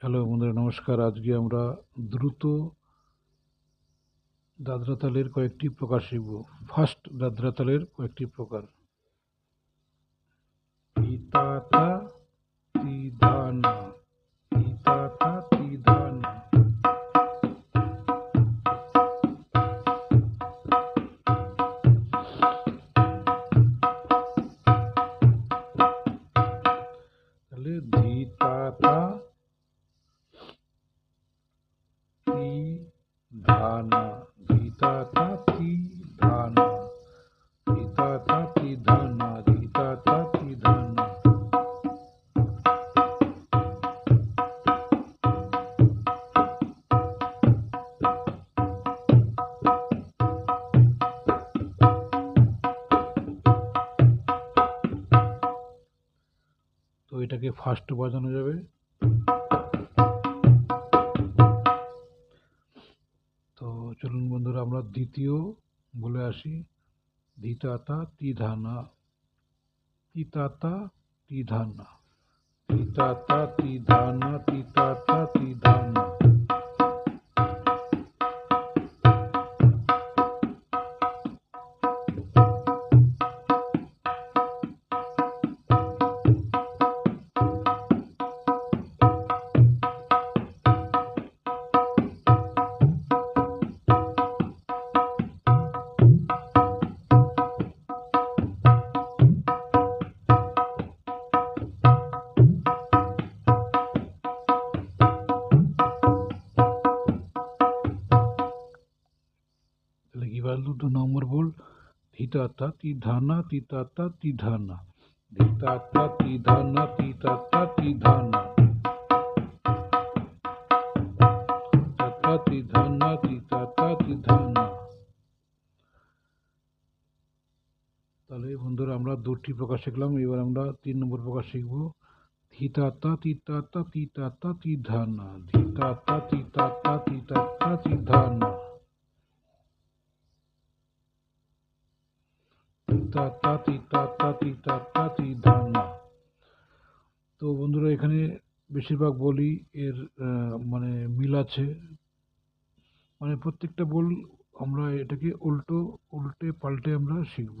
Hello বন্ধুরা, নমস্কার। আজকে আমরা দ্রুত দাদরা তালের কয়েকটি প্রকার শিখব। ফার্স্ট দাদরা তালের কয়েকটি প্রকার। ইতাতা তিদানা। ধিতাতা ধানা ধিতাতা তি ধানা ধিতাতা তি ধানা ধিতাতা তি ধানা। তো এটাকে ফার্স্ট বাজানো যাবে। চলুন বন্ধুরা আমরা দ্বিতীয় বলে আসি। ধিতাতা তিধানা। তিতাতা তিধানা। তিতাতা তিধানা তিতাতা তাহলে দু নম্বর বল ধিতাতা তিধানা তিতাতা তিধানা ধিতাতা তিধানা তিতাতা তিধানা তিতাতা তিধানা তিতাতা তিধানা তাহলে বন্ধুরা আমরা দুটি প্রকাশ শিখলাম এবার আমরা তিন নম্বর প্রকাশ শিখব ধিতাতা তিতাতা তিতাতা তিধানা ধিতাতা তিতাতা তিতাতা তিতাতা তিতাতা তিতাতা তো বন্ধুরা, এখানে বেশিরভাগ বলি এর মানে মিল আছে। মানে প্রত্যেকটা বল আমরা এটাকে উল্টো, উল্টে পাল্টে আমরা শিখব।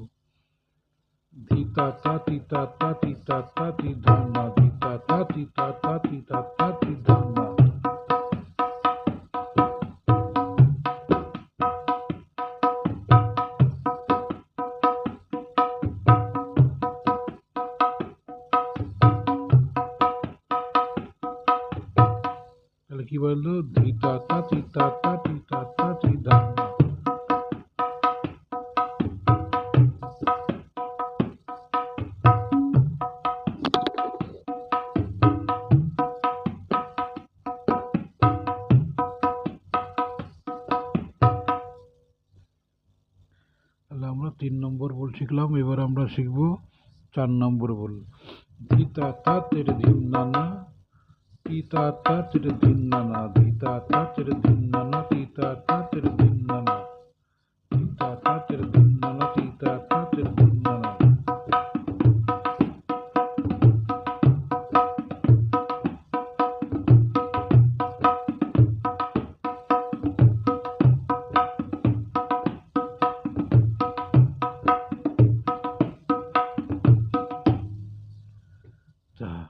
ধিতাতা তিতাতা তিতাতা তিধানা ধিতাতা তিতাতা তিতাতা তিধানা তাহলে কি বলল? ধিতাতা তিতাতা তিতাতা তিধানা তাহলে আমরা তিন নম্বর বল শিখলাম, এবার আমরা শিখব চার নম্বর বল। ধিতাতা তেরে ধিম নানা Tita, tata, tita, tita, tita, tita, tita, tita, tita, tita, tita, tita, tita,